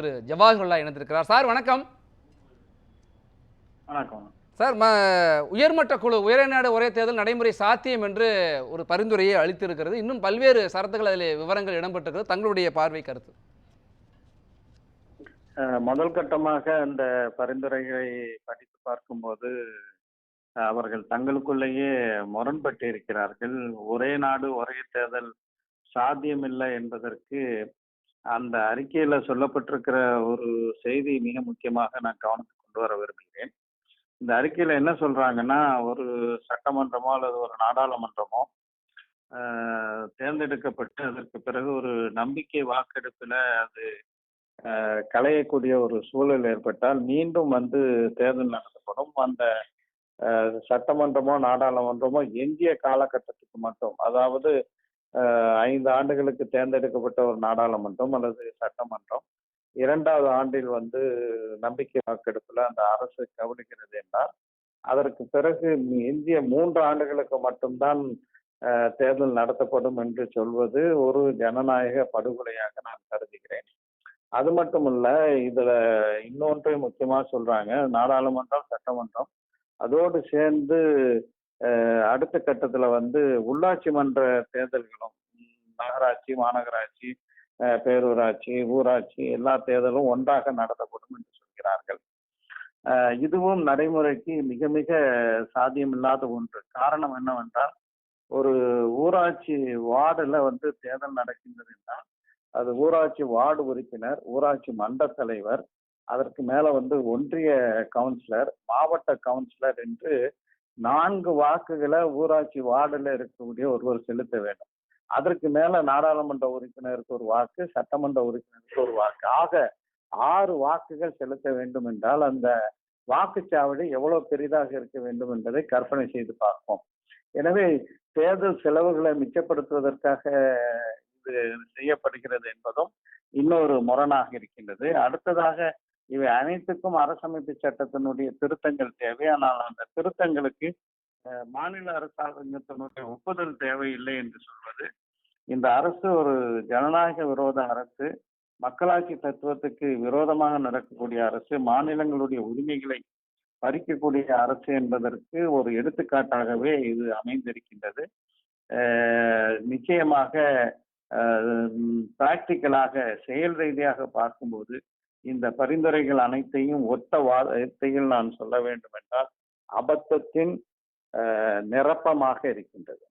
திரு ஜவாஹர்லா இணைந்திருக்கிறார். சார் வணக்கம். வணக்கம். சார் ம உயர்மட்ட குழு ஒரே நாடு ஒரே தேர்தல் நடைமுறை சாத்தியம் என்று ஒரு பரிந்துரையை அளித்திருக்கிறது. இன்னும் பல்வேறு சரத்துகள் அதில் விவரங்கள் இடம்பெற்றிருக்கிறது. தங்களுடைய பார்வை கருத்து. முதல் கட்டமாக இந்த பரிந்துரைகளை படித்து பார்க்கும்போது அவர்கள் தங்களுக்குள்ளேயே முரண்பட்டு இருக்கிறார்கள் ஒரே நாடு ஒரே தேர்தல் சாத்தியமில்லை என்பதற்கு அந்த அறிக்கையில சொல்லப்பட்டிருக்கிற ஒரு செய்தி மிக முக்கியமாக நான் கவனத்துக்கு கொண்டு வர விரும்புகிறேன். இந்த அறிக்கையில என்ன சொல்றாங்கன்னா ஒரு சட்டமன்றமோ அல்லது ஒரு நாடாளுமன்றமோ தேர்ந்தெடுக்கப்பட்டு அதற்கு பிறகு ஒரு நம்பிக்கை வாக்கெடுப்புல அது கலையக்கூடிய களையக்கூடிய ஒரு சூழல் ஏற்பட்டால் மீண்டும் வந்து தேர்தல் நடத்தப்படும். அந்த சட்டமன்றமோ நாடாளுமன்றமோ எஞ்சிய காலகட்டத்துக்கு மட்டும் அதாவது ஐந்து ஆண்டுகளுக்கு தேர்ந்தெடுக்கப்பட்ட ஒரு நாடாளுமன்றம் அல்லது சட்டமன்றம். இரண்டாவது ஆண்டில் வந்து நம்பிக்கை வாக்கெடுப்புல அந்த அரசு கவனிக்கிறது என்றால் அதற்கு பிறகு எஞ்சிய மூன்று ஆண்டுகளுக்கு மட்டும்தான் தேர்தல் நடத்தப்படும் என்று சொல்வது ஒரு ஜனநாயக படுகொலையாக நான் கருதுகிறேன். அது மட்டும் இதுல இன்னொன்று முக்கியமா சொல்றாங்க நாடாளுமன்றம் சட்டமன்றம் அதோடு சேர்ந்து அடுத்த கட்டத்தில் வந்து உள்ளாட்சி மன்ற தேர்தல்களும் நகராட்சி மாநகராட்சி பேரூராட்சி ஊராட்சி எல்லா தேர்தலும் ஒன்றாக நடத்தப்படும் என்று சொல்கிறார்கள். இதுவும் நடைமுறைக்கு மிக மிக சாத்தியமில்லாத ஒன்று. காரணம் என்னவென்றால் ஒரு ஊராட்சி வார்டில் வந்து தேர்தல் நடக்கின்றது என்றால் அது ஊராட்சி வார்டு உறுப்பினர் ஊராட்சி மன்ற தலைவர் அதற்கு மேலே வந்து ஒன்றிய கவுன்சிலர் மாவட்ட கவுன்சிலர் என்று நான்கு வாக்குகளை ஊராட்சி வார்டுல இருக்கக்கூடிய ஒருவர் செலுத்த வேண்டும். அதற்கு மேல நாடாளுமன்ற உறுப்பினருக்கு ஒரு வாக்கு சட்டமன்ற உறுப்பினருக்கு ஒரு வாக்கு. ஆக ஆறு வாக்குகள் செலுத்த வேண்டும் என்றால் அந்த வாக்குச்சாவடி எவ்வளவு பெரிதாக இருக்க வேண்டும் என்பதை கற்பனை செய்து பார்ப்போம். எனவே தேர்தல் செலவுகளை மிச்சப்படுத்துவதற்காக இது செய்யப்படுகிறது என்பதும் இன்னொரு முரணாக இருக்கின்றது. அடுத்ததாக இவை அனைத்துக்கும் அரசமைப்பு சட்டத்தினுடைய திருத்தங்கள் தேவை. ஆனால் அந்த திருத்தங்களுக்கு மாநில அரசாங்கத்தினுடைய ஒப்புதல் தேவையில்லை என்று சொல்வது இந்த அரசு ஒரு ஜனநாயக விரோத அரசு மக்களாட்சி தத்துவத்துக்கு விரோதமாக நடக்கக்கூடிய அரசு மாநிலங்களுடைய உரிமைகளை பறிக்கக்கூடிய அரசு என்பதற்கு ஒரு எடுத்துக்காட்டாகவே இது அமைந்திருக்கின்றது. நிச்சயமாக பிராக்டிக்கலாக செயல் ரீதியாக பார்க்கும்போது இந்த பரிந்துரைகள் அனைத்தையும் ஒத்த வார்த்தையில் நான் சொல்ல வேண்டும் என்றால் அபத்தத்தின் நிரப்பமாக இருக்கின்றது.